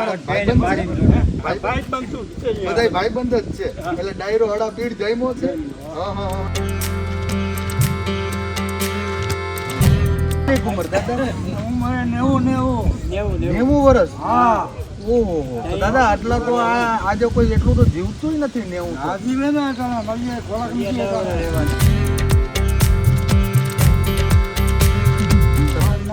તમારા ભાઈબંધ છે. ભાઈ- ભાઈબંધ શું છે યાર? બધાય ભાઈબંધ જ છે. એટલે ડાયરો હડા જમ્યો છે. હા હા હા. ઉંમર દાદા. ઉંમરે નેવું નેવું. નેવું વર્ષ? હા. ઓહો. દાદા આટલા તો આજે કોઈ એટલું તો જીવતું નથી નેવું જીવે ને ખોરાક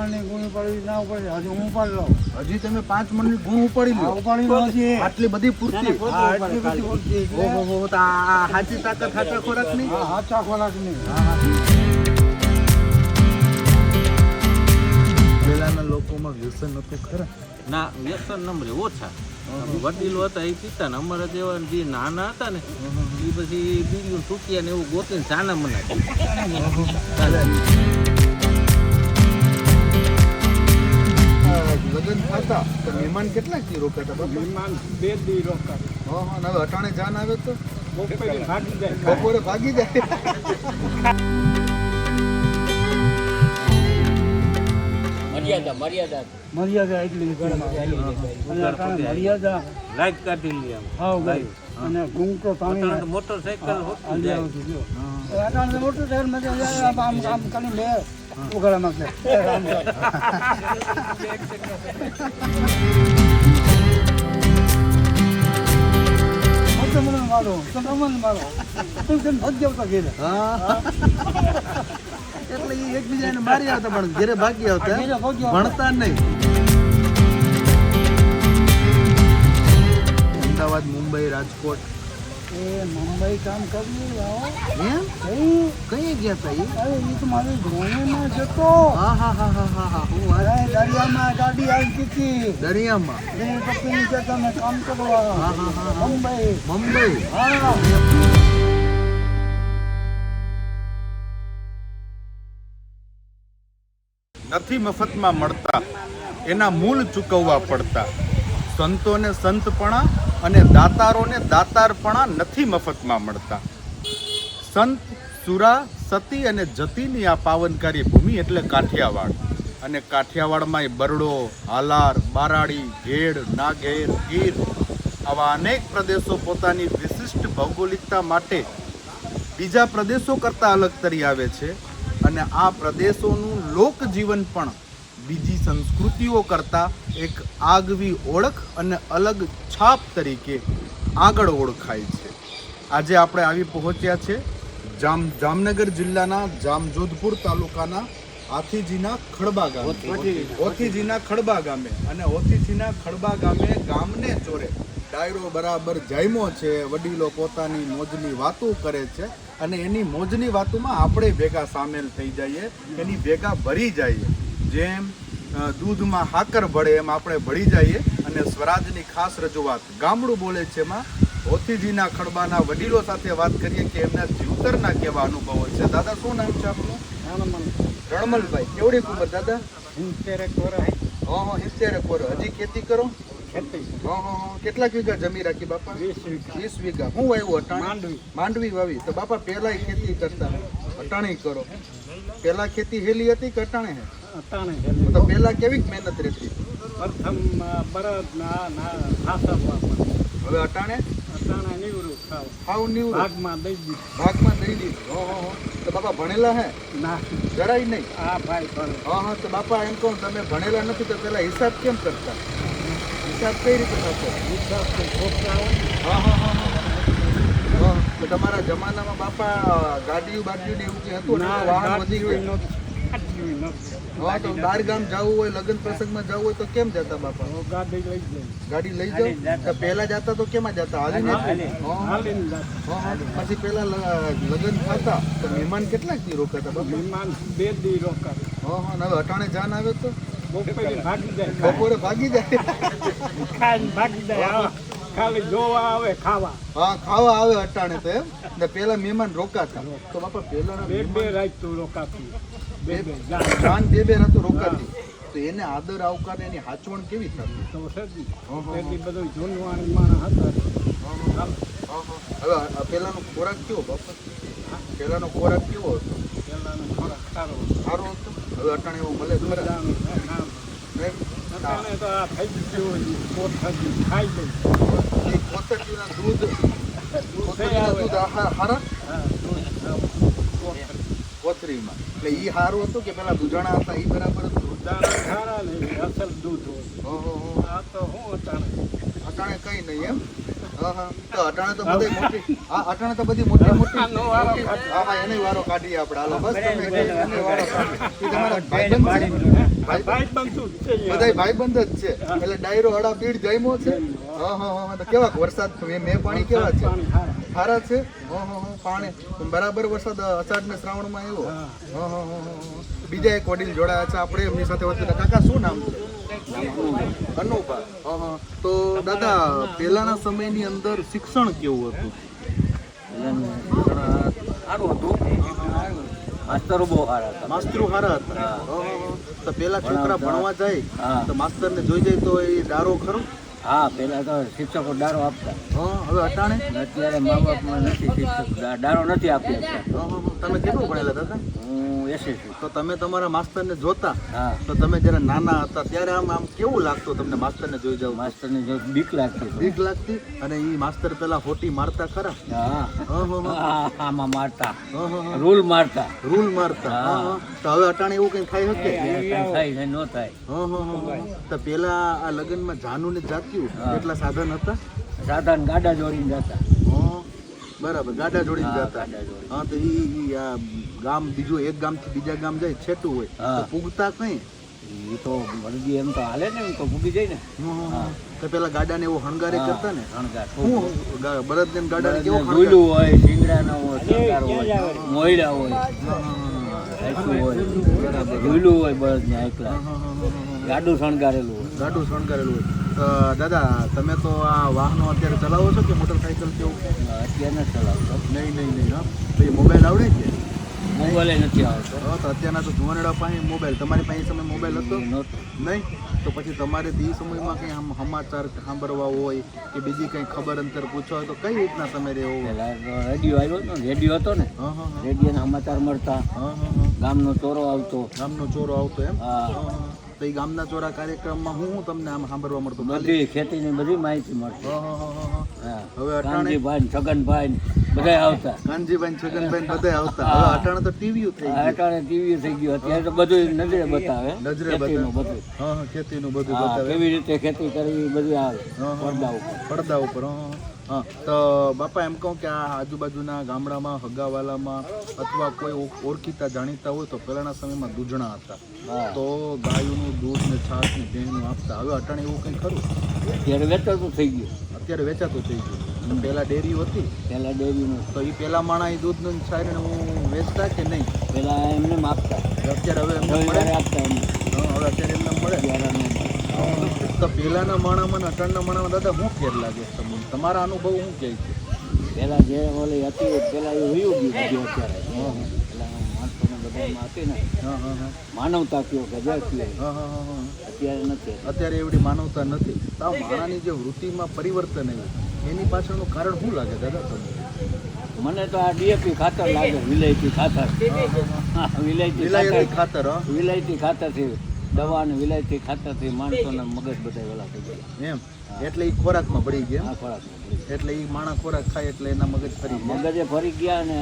મણની ગુણ ઉપાડી ના ઉપાડી હજુ હું પણ લઉં. હજી તમે પાંચ મણની ગુણ ઉપાડી લો ઉપાડી લો છે. આટલી બધી પૂરતી. આટલી બધી પૂરતી. ઓહો હો સાચી તાકાત હાચા ખોરાકની હા હાચા ખોરાકની પહેલાના લોકોમાં વ્યસન હતું ખરા. ના વ્યસન નંબરે ઓછા. વડીલો હતા એ પીતા ને અમારા જેવા જે નાના હતા ને એ પછી બીજું તૂટિયા ને એવું ગોતીને ચાના મના લગ્ન થતા તો મહેમાન કેટલા કી રોકાતા મહેમાન બે દી રોકાતા. હા હા હવે અટાણે જાન આવે તો? બપોરે ભાગી જાય. બપોરે ભાગી જાય. મર્યાદા એટલી ઘરમાં. અને મર્યાદા લાઈટ કાઢી લે આમ. હાવ અને ઘૂંટો તાણી મોટરસાઇકલ હોતું જાય. આવતી જો. એ અટાણે મોટું શહેરમાં જાય, આમ આમ આમ કરીને મોટો મને મારો તમને મારો. તું આવતા ઘેરે? એટલે એ એકબીજાને મારી આવતા પણ ઘેરે ભાગી આવતા. ભણતા નહીં. અમદાવાદ મુંબઈ રાજકોટ. એ મુંબઈ કામ કર્યું કઈ? કઈ ગયા તા અરે એ તો મારી ધોનીમાં જતો હા હા હા હા હા હા. હું અરે દરિયામાં ગાડી આવી હતી. દરિયામાં? બે પત્ની જતા મેં કામ કરવા. હા, હા, હા, હા. મુંબઈ. મુંબઈ? હા. નથી મફતમાં મળતા. એના મૂળ ચૂકવવા પડતા. સંતોને સંતપણા અને દાતારોને દાતારપણા નથી મફતમાં મળતા. સંત સુરા, સતી અને જતીની આ પાવનકારી ભૂમિ એટલે કાઠિયાવાડ. અને કાઠિયાવાડમાં બરડો, હાલાર, બારાડી, ઘેડ નાગેર ગીર આવા અનેક પ્રદેશો પોતાની વિશિષ્ટ ભૌગોલિકતા માટે બીજા પ્રદેશો કરતાં અલગ તરી આવે છે. અને આ પ્રદેશોનું લોકજીવન પણ બીજી સંસ્કૃતિઓ કરતાં એક આગવી ઓળખ અને અલગ છાપ તરીકે આગળ ઓળખાય છે. આજે આપણે આવી પહોંચ્યા છે જામ જામનગર જિલ્લાના જામજોધપુર તાલુકાના હાથીજીના ખડબા ગામે. ઓથીજીના ખડબા ગામે અને ઓથીજીના ખડબા ગામે ગામને ચોરે ડાયરો બરાબર જાયમો છે વડીલો પોતાની મોજની વાતો કરે છે અને એની મોજની વાતોમાં આપણે ભેગા સામેલ થઈ જઈએ એની ભેગા ભરી જઈએ. જેમ દૂધમાં હાકર ભળે એમ આપણે ભળી જઈએ અને સ્વરાજની ખાસ રજૂઆત. ગામડું બોલે છે એમાં ઓથીજીના ખડબાના વડીલો સાથે વાત કરીએ કે એમના જીવતરના કેવા અનુભવો છે. દાદા શું નામ છે આપનું? રણમલભાઈ કેવડી ઉંમર દાદા? હા હા હિસ્તેરે કોરો હજી ખેતી કરો? કેટલાક વીઘા જમી રાખી બાપા? વીસ વીઘા. હું વાવ્યું અટાણે? માંડવી. માંડવી વાવી. તો બાપા પહેલાય ખેતી કરતા અટાણે કરો. પહેલા ખેતી હેલી હતી કે અટાણે હે અટાણે તો પહેલા કેવી મહેનત રહેતી? પ્રથમ અ, ના ના ખાસા હવે અટાણે? અટાણે નિવૃત્ત થાવ નિવૃત્ત ભાગમાં દઈ દીધું. ભાગમાં દઈ દીધું. હો હો હો. તો બાપા ભણેલા હે? ના. જરાય નહીં? આ ભાઈ ભણે. હા હા તો બાપા એમ કહું તમે ભણેલા નથી તો પેલા હિસાબ કેમ કરતા? હિસાબ કઈ રીતે થતો? હિસાબ હા હા હા હા. હા તો તમારા જમાનામાં બાપા ગાડીઓ બાડીઓ ને એવું કંઈ હતું વાહન વધી ગયું. હા તો બહાર ગામ જવું હોય લગ્ન પ્રસંગમાં જવું હોય તો કેમ જતા બાપા? ગાડી લઈ જ ગાડી લઈ જાઓ? તો પહેલા જતા તો કેમ જતા. પછી પહેલા લગ્ન થતા તો મહેમાન કેટલાક દી રોકાતા બાપા? મહેમાન બે દી રોકાતા. હા હા. હવે અટાણે જાન આવે તો? બપોરે ભાગી જાય. બપોરે ભાગી જાય? ભાગી જાય. ખાલી જોવા આવે ખાવા. હા ખાવા આવે અટાણે તો એમ. ને પેલા મહેમાન રોકાતા. તો બાપા પેલા બે બે રાત રોકાતી. બે બે જાન. બે બે રાતો રોકાતી. તો એને આદર આવકાર એની હાચવણ કેવી થતી? તો હા, હા. બધું જૂનવાણી માણસ હતા. હવે પેલાનો ખોરાક કેવો બાપા? પેલાનો ખોરાક કેવો હતો? પેલાનો ખોરાક સારો સારો હતો? હવે અટાણે એવું મળે ખરા. અટાણે તો આ થઈ ગયું ખાઈ એ કોથળીના દૂધ દૂધ હારા? કોથળી એટલે એ સારું હતું કે પેલા દૂધાણા હતા એ બરાબર દાણા ખારા ને અસલ દૂધ હોય. આ તો હું અટાણે. અટાણે કઈ નહીં એમ? હા હા. તો અટાણે તો બધી મોટી આ અટાણે તો બધી મોટી મોટી વારો કાઢીએ. હા હા એને વારો કાઢીએ આપણે. હાલો બસ તમે કહો, એને વારો કાઢીએ. ઈ તમારા ભાઈબંધ છે? ભાઈ ભાઈ બંધુ જ છે બધાય ભાઈબંધ જ છે. એટલે ડાયરો હડા પીડ જમ્યો છે. હા. હા હા કેવા વરસાદ મે મે પાણી કેવા છે? સારા. છે? હા હા હા પાણી. બરાબર વરસાદ અષાઢ ને આવ્યો. હા. હા હા. બીજા એક વડીલ જોડાયા છે. આપણે એમની સાથે વાત. કાકા શું નામ છે? અનુભા તો દાદા પહેલાના સમયની અંદર શિક્ષણ કેવું હતું? સારું હતું. માસ્તરો બહુ સારા હતા. માસ્તરો સારા હતા. તો પેલા છોકરા ભણવા જાય. તો માસ્તરને જોઈ જાય તો એ ડારો ખરો? હા પેલા તો શિક્ષકો ડારો આપતા. હવે અટાણે? અત્યારે મા બાપમાં નથી શિક્ષક ડારો નથી આપતો. તમે કેટલું ભણેલા દાદા હું એસએસસી. તો તમે તમારા માસ્તરને જોતા? હા. તો તમે જ્યારે નાના હતા ત્યારે આમ આમ કેવું લાગતું તમને માસ્તરને જોઈ જાવ? માસ્તરને જો બીક લાગતી. બીક લાગતી? અને એ માસ્તર પેલા હોટી મારતા ખરા? હા. આમાં મારતા. રૂલ મારતા. રૂલ મારતા. તો હવે અટાણે એવું કઈ થાય શકે થાય ને થાય. તો પેલા આ લગ્નમાં જાનુ ને જાત્યું હા. એટલા સાધન હતા? સાધન ગાડા જોડીને જતા. બરાબર ગાડા જોડીને જતા. ગાડા. હા તો ઈ આ ગામ બીજું એક ગામથી બીજા ગામ જાય છેટું હોય. પૂગતા કઈ? એ તો વળગી એમ તો હાલે ને એમ તો ભૂગી જાય ને. તો પેલા ગાડાને એવું હણગારે કરતા ને? હણગાર. હું ને ગાડા ને કેવો બળદને હણગાર? હોય શિંગડાનો હોય હોય મોયડા હોય. હોય. હોય બળદને એકલા. ગાડું શણગારેલું હોય. ગાડું શણગારેલું હોય. દાદા તમે તો આ વાહનો અત્યારે ચલાવો છો કે મોટરસાઇકલ કેવું અત્યારે નથી ચલાવતો. નહીં નહીં નહીં તો એ મોબાઈલ આવડે છે? મોબાઈલ નથી આવતો. તો અત્યારના તો જુવાનડા પાસે મોબાઈલ તમારી પાસે સમય મોબાઈલ હતો? નહોતો. નહીં? તો પછી તમારે તે સમયમાં કંઈ આમ સમાચાર સાંભળવા હોય કે બીજી કંઈ ખબર અંતર પૂછવા હોય તો કઈ રીતના તમે રહેવો? રેડિયો આવ્યો હતો ને રેડિયો હતો ને. રેડિયોના સમાચાર મળતા. ગામનો ચોરો આવતો. ગામનો ચોરો આવતો એમ? હા. તો એ ગામના ચોરા કાર્યક્રમમાં હું તમને આમ સાંભળવા મળતું. બધી ખેતીની બધી માહિતી મળતી હવે અટાણીભાઈ છગનભાઈ બધા આવતા. કાનજીભાઈ છગનભાઈ બધા આવતા. હવે અટાણે તો ટીવી થઈ ગયું. અટાણે ટીવી થઈ ગયું. અત્યારે તો બધું નજરે બતાવે. નજરે બતાવે. બધું. હા ખેતીનું બધું બતાવે. કેવી રીતે ખેતી કરવી બધું આવે. પડદા ઉપર. પડદા ઉપર હા, હા. તો બાપા એમ કહું કે આ આજુબાજુના ગામડામાં હગાવાલામાં અથવા કોઈ ઓળખીતા જાણીતા હોય તો પહેલાના સમયમાં દૂધણા હતા. તો ગાયોનું દૂધ ને છાશ ને ભેણનું આપતા. હવે અટાણે એવું કંઈ ખરું? અત્યારે વેચાતું થઈ ગયું. અત્યારે વેચાતું થઈ ગયું. પહેલા ડેરી હતી? પેલા ડેરીનું તો એ પહેલા માણા એ દૂધનું સારી હું વેચતા કે નહીં? પેલા એમને આપતા અત્યારે હવે એમને મળે? આપતા એમને. હવે અત્યારે એમને મળે. તો પહેલાના માણામાં ને અટાણના માણામાં દાદા શું ફેર લાગે તમને? તમારા અનુભવ શું કહે છે? પહેલાં જે ઓલી હતી પહેલાં એ વયું ગયું અત્યારે. માનવતા કયો ગજા કયો. અત્યારે નથી. અત્યારે એવડી માનવતા નથી. તો માણાની જે વૃત્તિમાં પરિવર્તન આવ્યું એની પાછળનું કારણ શું લાગે દાદા તમને? મને તો આ ડીએપી ખાતર લાગે વિલાયતી ખાતર. વિલાયતી વિલાયતી ખાતર. ખાતર વિલાયતી ખાતરથી દવા અને વિલાયતી ખાતરથી માણસોના મગજ બધા વેલા થઈ ગયા. એમ? એટલે એ ખોરાકમાં પડી ગયા આ ખોરાકમાં એટલે એ માણસ ખોરાક ખાય એટલે એના મગજ ફરી મગજે ફરી ગયા અને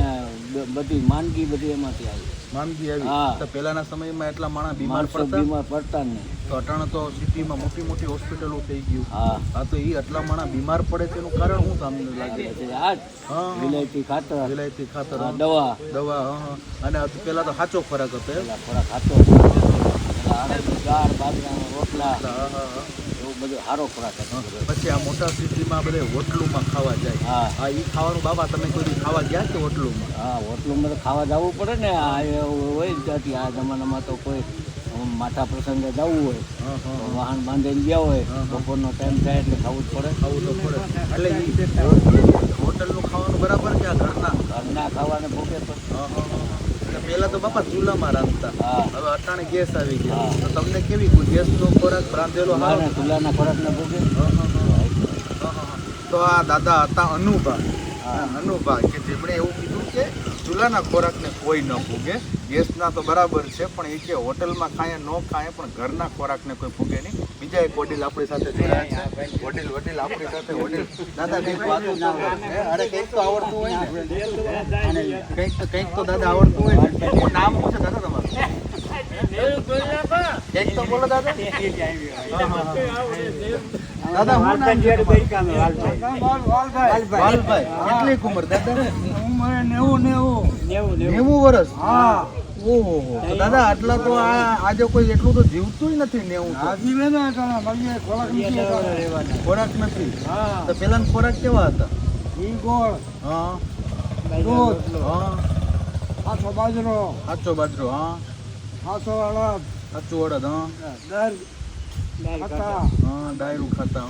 બધી માંદગી બધી એમાંથી આવી. માંદગી આવી? તો પહેલાના સમયમાં એટલા માણસ બીમાર પડતા? બીમાર પડતા નહીં. તો અટાણે તો સિટીમાં મોટી મોટી હોસ્પિટલો થઈ ગયું. હા. હા તો એ આટલા માણસ બીમાર પડે તેનું કારણ શું તમને લાગે? છે આ વિલાયતી ખાતર. વિલાયતી ખાતર દવા. દવા અને આ તો પેલા તો સાચો ખોરાક હતો ખોરાક ખાતો દાળ બાજરાના રોટલા. એવું બધું સારો ખોરાક પછી આ મોટા સિટીમાં બધે હોટલોમાં ખાવા જાય. હા. હા એ ખાવાનું બાબા તમે કોઈ ખાવા ગયા કે હોટલોમાં? હા હોટલોમાં તો ખાવા જવું પડે ને. આ હોય જ નથી આ જમાનામાં તો કોઈ માથા પ્રસંગે જવું હોય. હા હા વાહન બાંધીને ગયા હોય. બપોરનો ટાઈમ થાય એટલે ખાવું જ પડે. ખાવું તો પડે. એટલે હોટલનું ખાવાનું બરાબર કે ઘરના? ઘરના ખાવાને ભોગે એટલે પહેલા તો બાપા ચૂલામાં રાંધતા. હવે અટાણે ગેસ આવી ગયા. તો તમને કેવી ગેસનો ખોરાક રાંધેલો હારો? ચૂલાના ખોરાકને ભોગે. તો આ દાદા હતા અનુભા. અનુભા કે જેમણે એવું કીધું કે ચૂલાના ખોરાકને કોઈ ન ભોગે. ગેસના તો બરાબર છે પણ એ કે હોટલમાં ખાય ન ખાય પણ ઘરના ખોરાકને કોઈ ભૂગે નહીં. બીજા એક વડીલ આપણી સાથે જોડાયા છે. વડીલ વડીલ આપણી સાથે વડીલ. દાદા કંઈક વાતો તો હોય. અરે કંઈક તો આવડતું હોય ને. કંઈક તો કંઈક તો દાદા આવડતું હોય. ને નામ શું છે દાદા તમારું? કંઈક તો બોલો દાદા. હા, વાલભાઈ. કેટલી ઉંમર દાદા? ઉંમરે નેવું નેવું. નેવું વર્ષ? હા. ઓહો તો દાદા આટલા તો આ આજે કોઈ એટલું તો જીવતું નથી ને એવું જીવે ને ખોરાક નથી ખોરાક નથી? હા. તો પેલા ખોરાક કેવા હતા? ઘી ગોળ. હા. દૂધ. હા. આછો બાજરો. સાચો બાજરો હા. આછો અડદ. સાચું અડદ હા. દર ડાયરું ખાતા. હા દારૂ ખાતા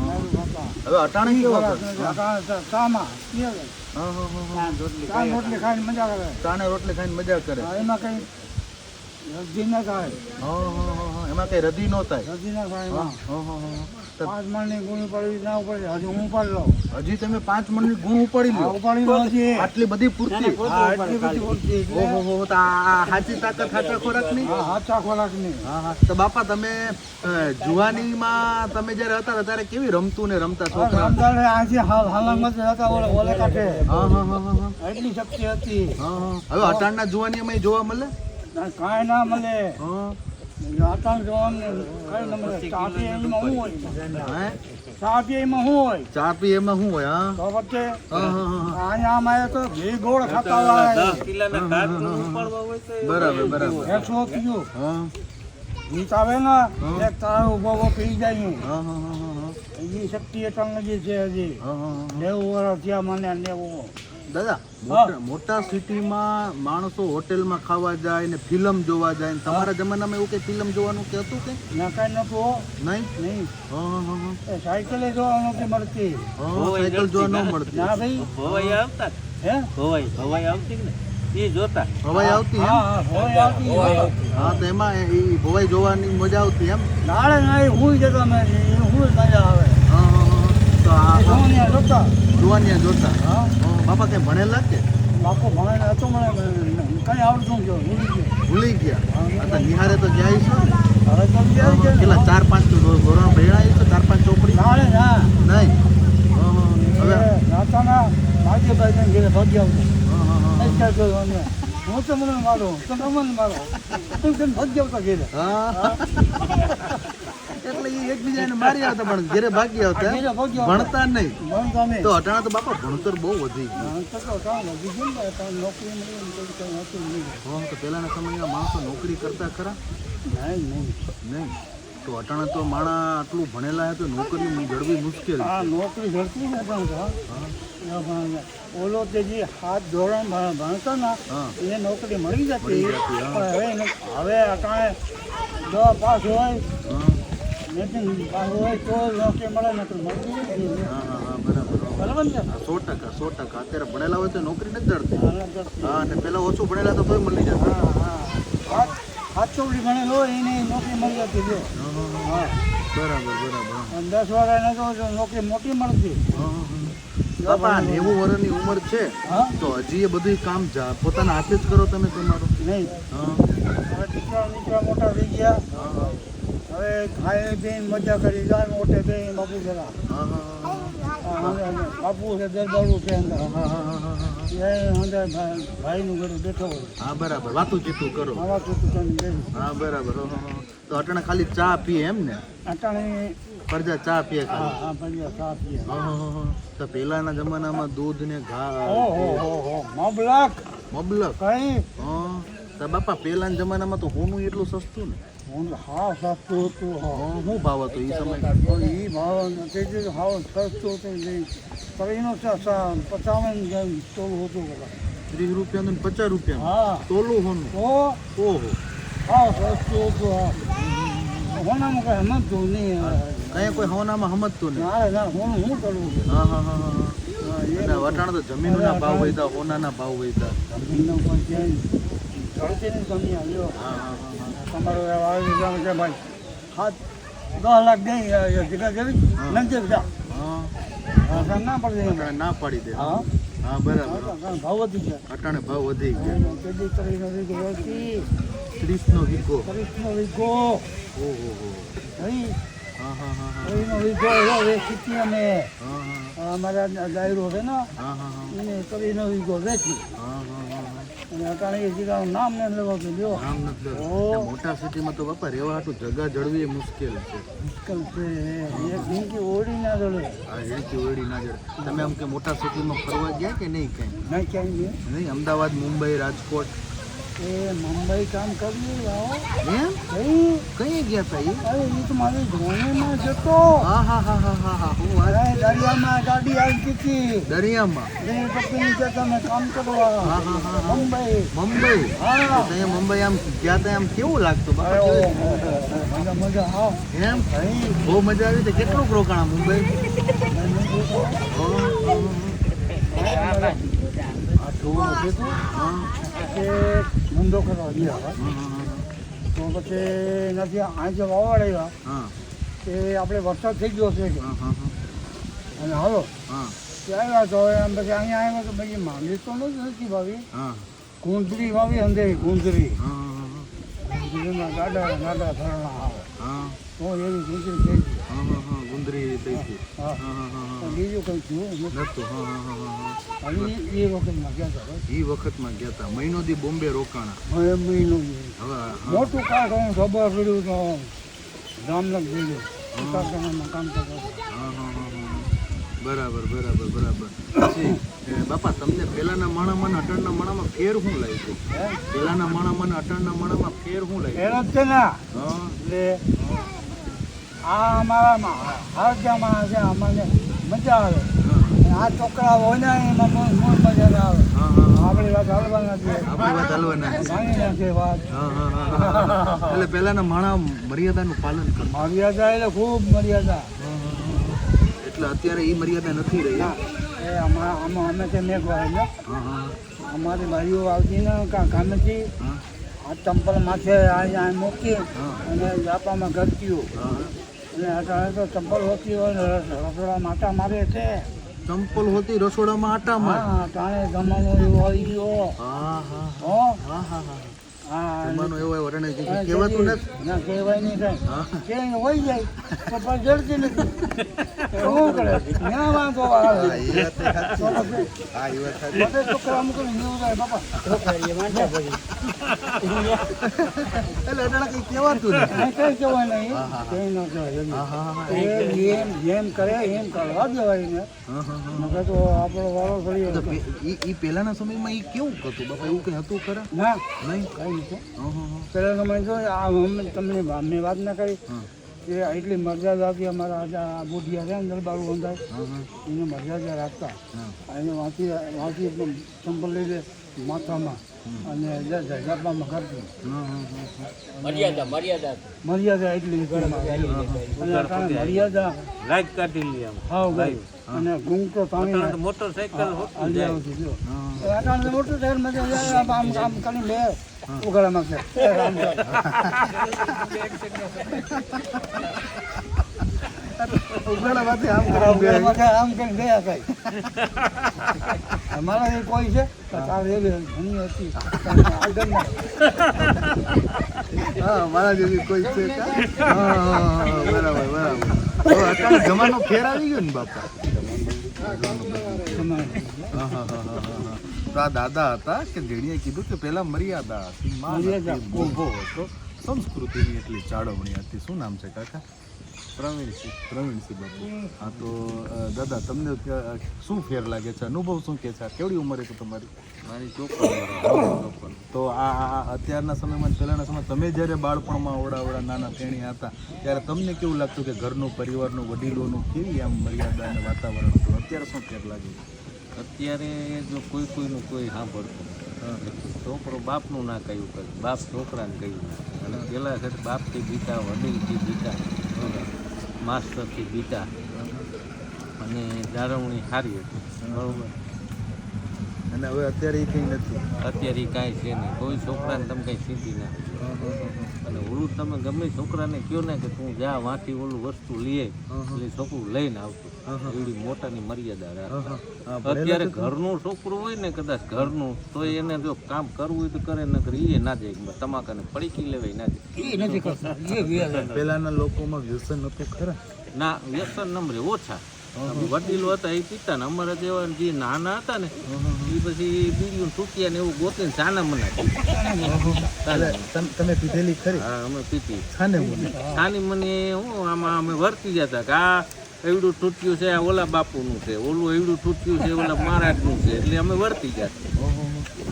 હવે અટાણે કેવો ખોરાક હતો? નથી. આ ચામાં પીએ છે. હા હા હા હા. ચા રોટલી ખાઈને મજા કરે. ચાને રોટલી ખાઈને મજા કરે. એમાં કઈ રજી ના થાય હા હા હા હા. એમાં કઈ રદી ન થાય. રજી ના થાય એમાં હા હા. હા. પાંચ મણની ગુણી પડી ના ઉપડી હજુ હું ઉપાડી લઉં. હજી તમે પાંચ મણની ગુણ ઉપાડી આ ઉપાડી લઉં છીએ આટલી બધી પૂરતી. હા બધી પૂરતી. ઓહો હો તો આ આ સાચી તાકાત સાચા ખોરાકની? હા હાચા ખોરાકની. હા હા. તો બાપા તમે જુવાનીમાં તમે જ્યારે હતા ત્યારે કેવી રમતું ને રમતા છોકરા રામદાલે આજે હાલ હાલમાં જ હતા ઓલે ઓલે કાંઠે હા હા હા હા હા. એટલી શક્તિ હતી. હા, હા. હવે અટાણના જુવાનીમાં જોવા મળે? કાંઈ ના મળે. બરાબર બરાબર. આવે ને એક તારો ઊભો પી જાય હા. હા હા હા હા. એ શક્તિ જે છે હજી. હા, હા, હા. નેવું વર્ષ થયા મને નેવું. દાદા મોટા- મોટા સિટીમાં માણસો હોટેલમાં ખાવા જાય ને ફિલ્મ જોવા જાય ને તમારા જમાનામાં એવું કે ફિલ્મ જોવાનું કે હતું કે ના કાંઈ નતું નહીં? નહીં. સાયકલે જોવા નથી મળતી? હા સાયકલ જોવા ન મળતી. ના ભાઈ. ભવાઈ આવતા? હે? ભવાઈ ભવાઈ આવતી ને એ જોતા. હવાઈ આવતી એમ? હા હા આવતી. હા તો એમાં એ ભવાઈ જોવાની મજા આવતી એમ? નાળે નાળે હું જતા મેં હું મજા આવે હા હા હા તો આ એ જોવાની જોતા જોવાનિયા જોતા. બાપા કંઈ ભણેલા કે? બાપુ ભણે ને હતો મને કઈ આવડતું ગયો. ભૂલી ગયા. હતા નિહારે તો જાય છે. તો પેલા ચાર પાંચ ધોરણ ભણ્યા છે ચાર પાંચ ચોપડી? નહીં. હવે નાતાના ભાગ્યભાઈ ઘેરે ભાગ્ય આવતો હા, મને તો મને મારો તમે મને મારો. તું તને ભાગ્ય આવતા ઘેરે? હા. એટલે એ એકબીજાને મારી આવતા પણ ઘેરે ભાગી આવતા ભણતા નહીં. તો અટાણા તો બાપા ભણતર બહુ વધી ગયું. તો કાં કાં પહેલાના સમયમાં માણસો નોકરી કરતા ખરા? નહીં નહીં. તો અટાણા તો માણા આટલું ભણેલા હે તો નોકરી જળવી મુશ્કેલ નોકરી જડતી ને પણ. ઓલો તે જે હાથ ધોરણ ભણતો ને એ નોકરી મળી જતી. પણ હવે હવે અટાણે દવા પાસ હોય સો ટકા સો ટકા. અત્યારે ભણેલા હોય તો નોકરી નથી જડતી. હા અને પેલા ઓછું ભણેલા તો તોય મળી જશે હા હા હાથ હાથ ચોપડી ભણેલો હોય એને નોકરી મળી જતી છે બરાબર બરાબર. દસ વાગ્યાને તો નોકરી મોટી મળતી હા, હા, હા. બાપા નેવું વર્ષની ઉંમર છે તો હજી એ બધું કામ જા. પોતાના હાથે જ કરો તમે તમારું. નહીં. દીકરા દીકરા મોટા થઈ ગયા. હવે ખાય બેન મજા કરી જાય મોટે બેન બાપુ જરા. હા, હા, હા. બાપુ છે દરબારું છે અંદર. એ અંદર ભાઈ- ભાઈનું ઘરે બેઠો હોય. હા બરાબર. વાતું ચીતું કરો. હા વાતું ચીતું હા બરાબર. તો અટાણે ખાલી ચા પીએ એમ ને? અટાણે પરજા ચા પીએ ખાલી. હા પરજા ચા પીએ. તો પહેલાના જમાનામાં દૂધ ને ઘા ઓહો હો હો. મબલક. મબલક? કઈ? હા. તો બાપા પહેલાના જમાનામાં તો હોનું એટલું સસ્તું ને. હું હા સસ્તું હતું શું ભાવ હતો એ સમય. તો એ ભાવ તેથી હાવ સસ્તું હતું પણ એનો પચાવન તોલું હતું ત્રીસ રૂપિયા ને પચાસ રૂપિયા હા. તોલું હોનું? ઓહો. હાવ સસ્તું હતું હા. હોનામાં કઈ સમજતું નહીં કઈ કોઈ હોનામાં સમજતું નહીં? ના ના હું શું કરવું હા હા હા હા. વટાણ તો જમીનના ભાવ વધ્યા હોનાના ભાવ વધ્યા. જમીનનો પણ ક્યાંય જમીન આવ્યો. હા હા હા. આવી જાવ કે ભાઈ હાથ દસ લાખ દઈ જગ્યા જેવી હા. હા, ના પડે. ના પાડી દે. હા. હા બરાબર. ભાવ વધી ગયા. અટાણે ભાવ વધી ગયા. કેદી કરીને વીઘો વળતી, ત્રીસનો વીઘો. ત્રીસનો વીઘો. ઓહો હો નહીં, હા હા હા એનો વિધો એવો અમે. અમારા ડાયરો છે ને એને કરીને વિધો વેચી હા હા હા. અને અટાણે એ જીગાનું નામ ને લેવા કે નામ નથી. મોટા સિટીમાં તો બાપા રહેવા હાટું જગા જળવી મુશ્કેલ છે. મુશ્કેલ છે. એક જિંદગી ઓળી ના આ હેડકી ઓરડી ના જડે તમે આમ કે મોટા સિટીમાં ફરવા ગયા કે નહીં કાંઈ નહીં ક્યાંય. નહીં અમદાવાદ મુંબઈ રાજકોટ. એ મુંબઈ કામ કર્યું આવો. એમ? કઈ કઈ ગયા તા એ અરે એ તો મારી ધોણીમાં જતો. હા હા હા હા હા હા હું અરે દરિયામાં ગાડી આવી હતી. દરિયામાં? એ કંપની છે તમે કામ કરવા. હા હા હા હા. મુંબઈ. મુંબઈ? હા. ત્યાં મુંબઈ આમ ગયા તા એમ કેવું લાગતું? બાપા મજા મજા આવ એમ? ભાઈ. બહુ મજા આવી તો કેટલું રોકાણ મુંબઈ. હા, આ હા, કે ધંધો કરવા ગયા. તો પછી નથી આજે વાવાડ્યા. હા, તે આપણે વરસાદ થઈ ગયો છે. હા, હા, અને હાલો. હા, કે આવ્યા તો એમ પછી અહીંયા આવ્યા તો પછી માંગી તો નથી ભાવી હા, ગુંદરી વાવી અંધેરી ગુંદરી હા, ગાડા ગાડા ધરણા આવે હા, તો એવી ગુંદરી થઈ ગઈ હા, હા, હા, ગુંદરી થઈ ગઈ. હા હા, હા. બીજું કંઈ થયું. નહોતું. હા, હા, હા, હા. અને એ વખતમાં ગયા હતા એ વખતમાં ગયા તા મહિનો દી બોમ્બે રોકાણા હવે મહિનો હવે મોટું કાંક હું ખબર પડ્યું તો જામનગર ગયેલું કામ કરતા હા, હા, હા. બરાબર બરાબર બરાબર. પછી બાપા તમને માણામાં મને અટણના માણામાં ફેર શું લાગ્યું? માણામાં મને અટણના માણામાં ફેર શું લાગ્યું? એનો જ છે ને. એટલે આ અમારા હારજામાં છે અમને મજા આવે. આ છોકરા હોય ને એમાં મૂળ મજા આવે. આપણી વાત હાલવાના છે. આપણી વાત હાલવાના. વાત. એટલે પેલાના માણા મર્યાદાનું પાલન કરતા. મર્યાદા એટલે ખૂબ મર્યાદા. એટલે અત્યારે એ મર્યાદા નથી રહી એ અમા- અમે અમે તે મેઘવા એટલે હા હા. અમારી ભાઈઓ આવતી ને કા ગામેથી આ ચંપલ માથે અહીંયા મૂકી અને જાપામાં ઘટ્યું હા અને અત્યારે તો ચંપલ હોતી હોય રસોડા માટા મારે છે. ચંપલ હોતી રસોડામાં આટા માર? હા તાણે જમાનો એવો આવી ગયો. હા. હા? હા હા હા હા. જમવાનું એવો વરણે છે કે કહેવાતું નથી. ના કહેવાય નહીં કઈ હા. હોય જાય તો પણ જડતી નથી. શું કરે? ના વાંધો આવે. હા, એ વાત એ સાચી. તો પછી હા, એ વાત સાચી. બધે છોકરા અમુક ને એવું બાપા. છોકરા એટલે કંઈ કહેવાતું નથી. આ કહેવાય નહીં. કઈ ન કહેવાય એમ. એ એમ જેમ કરે એમ કરવા દેવાય ને. હા હા હા. નકર તો આપણો વાળો ફરી તો પે- ઈ ઈ પહેલાના સમયમાં ઈ કેવું હતું બાપા એવું કઈ હતું ખરા? ના. નહીં? હા હા હા પેલા સમય જો આ અમે તમને મેં વાત ના કરી. કે એટલી મર્યાદા હતી અમારા આ બુઢિયા છે અંદર દરબારું બંધાય હા હા. એને મર્યાદા રાખતા. એને વાંચી વાંચી એકદમ ચંપલ લઈ લે માથામાં. અને જપામાં કરતી હા હા હા મર્યાદા મર્યાદા. મર્યાદા એટલી મર્યાદા લાઈટ કાઢી લઈએ આમ હાવ ગઈ અને ઘૂંઘતો તાણી અટાણે તો મોટરસાઇકલ હોતી હાલી જાય. આવતી જો. હા. અટાણે તો મોટું શહેરમાં જાય આમ આમ આમ કરીને લે ઉગાડામાં છે એ રામ રામ. માથે આમ આમ કરીને ગયા કાંઈ. અમારા એ કોઈ છે? ઘણી હતી. હા મારા જેવી કોઈ છે બરાબર બરાબર. અત્યારે જમાનો ફેર આવી ગયો ને બાપા? હા, હા, હા, આ દાદા હતા કે જેણીએ કીધું કે પેલા મર્યાદા હતી મર્યાદા. મોભો હતો. સંસ્કૃતિની એટલી જાળવણી હતી. શું નામ છે કાકા? પ્રવીણસિંહ. પ્રવીણસિંહ બાપુ હા તો દાદા તમને શું ફેર લાગે છે? અનુભવ શું કે છે? કેવડી ઉંમરે છે તમારી? મારી ચોપન તો આ અત્યારના સમયમાં પહેલાના સમય તમે જ્યારે બાળપણમાં ઓડા ઓડા નાના તેણી હતા ત્યારે તમને કેવું લાગતું કે ઘરનું પરિવારનું વડીલોનું કેવી આમ મર્યાદા અને વાતાવરણ હતું? અત્યારે શું ફેર લાગે છે? અત્યારે જો કોઈ કોઈનું કોઈ સાંભળતું છોકરો બાપનું ના કહ્યું કરે, બાપ છોકરાને કહ્યું ના અને પહેલાં ઘટ બાપથી બીતા, વડીલથી બીતા માસ્ટરથી બીતા. અને જાળવણી સારી હતી. બરોબર? અને હવે અત્યારે એ કંઈ નથી. અત્યારે એ કાંઈ છે નહીં. કોઈ છોકરાને તમે કંઈ સીધી ના. અને ઓલું તમે ગમે છોકરાને કહો ને કે તું જા વાંચી ઓલું વસ્તુ લઈએ એટલે છોકરું લઈને આવતું. એવડી મોટાની મર્યાદા રાખે. અત્યારે ઘરનું છોકરું હોય ને કદાચ ઘરનું તો એને જો કામ કરવું હોય તો કરે ન કરે એ ના જાય. તમાકાને પડીકી લેવાય ના જાય. એ નથી કરતા. પહેલાના લોકોમાં વ્યસન હતું ખરા? ના વ્યસન નંબરે ઓછા. વડીલો હતા એ પીતા ને અમારા જેવા જે નાના હતા ને એ પછી બીડીયું ટૂંકિયા ને એવું ગોતીને સાના મના તમે પીધેલી ખરી? હા અમે પીતી છાને મને હું આમાં અમે વર્તી જતા કે આ એવડું તૂટ્યું છે આ ઓલા બાપુનું છે ઓલું એવડું તૂટ્યું છે ઓલા મહારાજનું છે એટલે અમે વર્તી જતા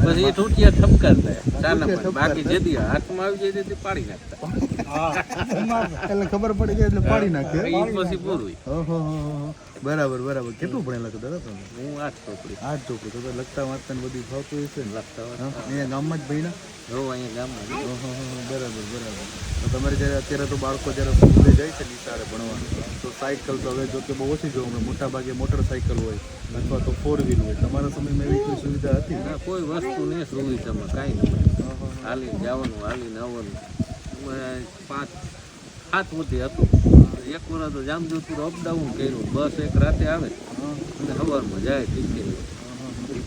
પછી એ તૂટ્યા ઠપકારતા સાના. બાકી જેથી હાથમાં આવી જાય તેથી પાડી નાખતા. એટલે ખબર પડી ગઈ એટલે પાડી નાખે. બરાબર બરાબર. કેટલું ભણેલા છો દાદા તમે? હું આઠ ચોપડી. આઠ ચોપડી. તો લખતા વાંચતા ને બધું ફાવતું હશે ને? લખતા અહીંયા ગામમાં જ ભણ્યા? હો અહીંયા ગામમાં. બરાબર બરાબર. તો તમારે જ્યારે અત્યારે તો બાળકો જ્યારે સ્કૂલે જાય છે નિશાળે ભણવાનું તો સાયકલ તો હવે જો કે બહુ ઓછી જોવા મળે. મોટા ભાગે મોટરસાયકલ હોય અથવા તો ફોર વ્હીલ હોય. તમારા સમયમાં એવી કોઈ સુવિધા હતી? ના કોઈ વસ્તુ નહીં સુવિધામાં કાંઈ નહીં. હાલી જવાનું હાલીને આવવાનું. પાંચ સાત સુધી હતું. એક વર્ષ તો જામજોધપુર અપડાઉન કર્યું. બસ એક રાતે આવે. અને સવારમાં જાય ટીચર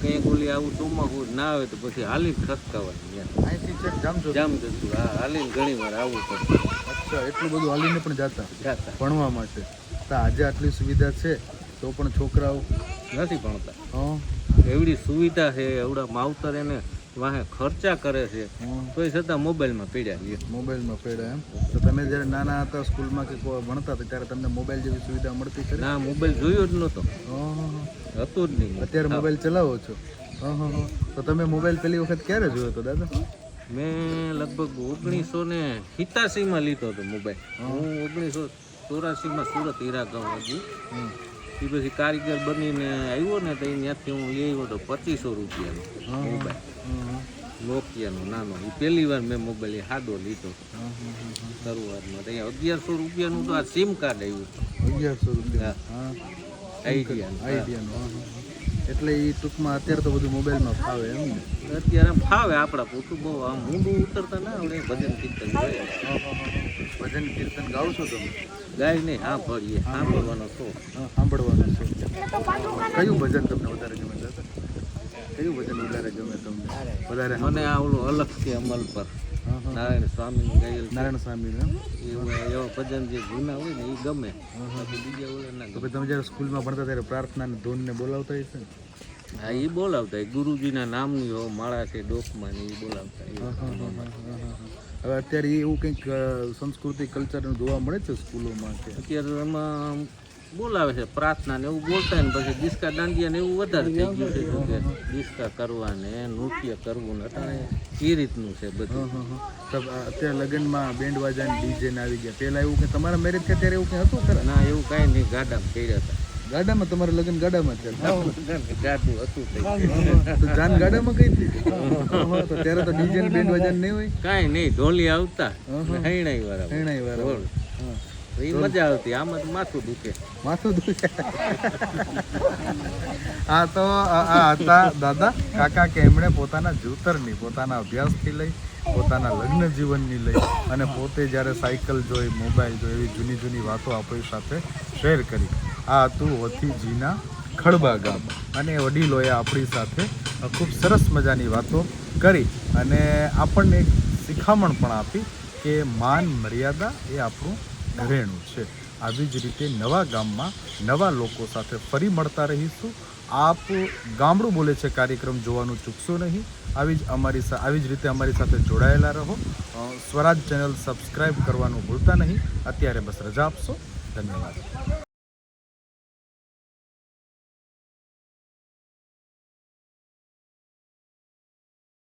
કંઈક ઓલી આવું ચોમાસું ના આવે તો પછી હાલીને ખસકાવાની જામજોધપુર? હા હાલીને ઘણી વાર આવું અચ્છા એટલું બધું હાલીને પણ જતા? જાતા. ભણવા માટે. તો આજે આટલી સુવિધા છે તો પણ છોકરાઓ? નથી ભણતા. એવડી સુવિધા છે એવડા માવતર એને વાહે ખર્ચા કરે છે. તોય છતાં મોબાઈલમાં પીડ્યા છે મોબાઈલમાં પડ્યા એમ? તો તમે જ્યારે નાના હતા સ્કૂલમાં કે ભણતા હતા ત્યારે તમને મોબાઈલ જેવી સુવિધા મળતી ખરી? ના મોબાઈલ જોયો જ નહોતો. હતું જ નહીં. અત્યારે મોબાઈલ ચલાવો છો? તો તમે મોબાઈલ પહેલી વખત ક્યારે જોયો હતો દાદા? મેં લગભગ ઓગણીસો ને સિત્યાસીમાં લીધો હતો મોબાઈલ. હું. ઓગણીસો ચોરાસીમાં સુરત હીરા ગામ હતી. એ પછી કારીગર બનીને આવ્યો ને તો ત્યાંથી હું લઈ આવ્યો હતો પચીસો રૂપિયાનો મોબાઈલ. નોકિયાનો નાનો. એ પહેલી વાર મેં મોબાઈલ એ સાદો લીધો. શરૂઆતમાં તો અહીંયા અગિયારસો રૂપિયાનું તો આ સિમ કાર્ડ આવ્યું. અગિયારસો રૂપિયા. હા. આઈડિયાનું. એટલે એ ટૂંકમાં અત્યારે તો બધું મોબાઈલમાં ફાવે એમ ને? અત્યારે ફાવે આપણા પૂછું બહુ આમ ઊંડું ઉતરતા ના આવડે ભજન કીર્તન જોઈએ ભજન કીર્તન ગાવ છો તમે? ગાય નહીં હા ભરીએ સાંભળવાનો શો સાંભળવાનું છે કયું ભજન તમને વધારે ગમે? કયું ભજન વધારે ગમે તમને? વધારે. મને આ ઓલું અલગ છે અમલ પર. નારાયણ સ્વામી ગાયેલ નારાયણ સ્વામી એવા ભજન જે જૂના હોય ને એ ગમે. બીજા ઓલા ના ગમે. તમે જ્યારે સ્કૂલમાં ભણતા ત્યારે પ્રાર્થના ને ધૂનને બોલાવતા હશે ને? હા એ બોલાવતા ગુરુજીના નામની હો માળા છે ડોકમાં ને એ બોલાવતા હવે અત્યારે એવું કંઈક સંસ્કૃતિ કલ્ચરનું જોવા મળે છે સ્કૂલોમાં કે? અત્યારે એમાં બોલાવે છે પ્રાર્થના ને એવું બોલતા ને પછી દિસ્કા દાંડિયા ને એવું વધારે થઈ ગયું છે કે દિસ્કા કરવા ને નૃત્ય કરવું ને અત્યારે એ રીતનું છે બધું. હા, હા. તો અત્યારે લગ્નમાં બેન્ડ વાજા ને ડીજે ને આવી ગયા. પેલા એવું કે તમારા મેરેજ કે ત્યારે એવું કંઈ હતું ખરા? ના એવું કાંઈ નહીં ગાડામાં કર્યા હતા. ગાડામાં? તમારે લગ્ન ગાડામાં છે ગાડું હતું તો જાન ગાડામાં કઈ હતી? તો ત્યારે તો ડીજે ને બેન્ડ વાજા નહીં હોય? કાંઈ નહીં ઢોલી આવતા. હૈણાઈ વાળા શરણાઈ વાળા. એ મજા આવતી, આમાં તો માથું દુખે. માથું દુખે. આ તો આ હતા દાદા, કાકા કે એમણે પોતાના જૂતરની પોતાના અભ્યાસથી લઈ, પોતાના લગ્ન જીવનની લઈ અને પોતે જ્યારે સાયકલ જોઈ, મોબાઈલ જોઈ, એવી જૂની જૂની વાતો આપણી સાથે શેર કરી. આ હતું વથીજીના ખડબા ગામ. અને વડીલોએ આપણી સાથે ખૂબ સરસ મજાની વાતો કરી અને આપણને એક શિખામણ પણ આપી કે માન મર્યાદા એ આપણું ઘરેણું છે. આવી જ રીતે નવા ગામમાં નવા લોકો સાથે ફરી મળતા રહીશું. આપ ગામડું બોલે છે કાર્યક્રમ જોવાનું ચૂકશો નહીં. આવી જ અમારી આવી જ રીતે અમારી સાથે જોડાયેલા રહો. સ્વરાજ ચેનલ સબસ્ક્રાઈબ કરવાનું ભૂલતા નહીં. અત્યારે બસ રજા આપશો. ધન્યવાદ.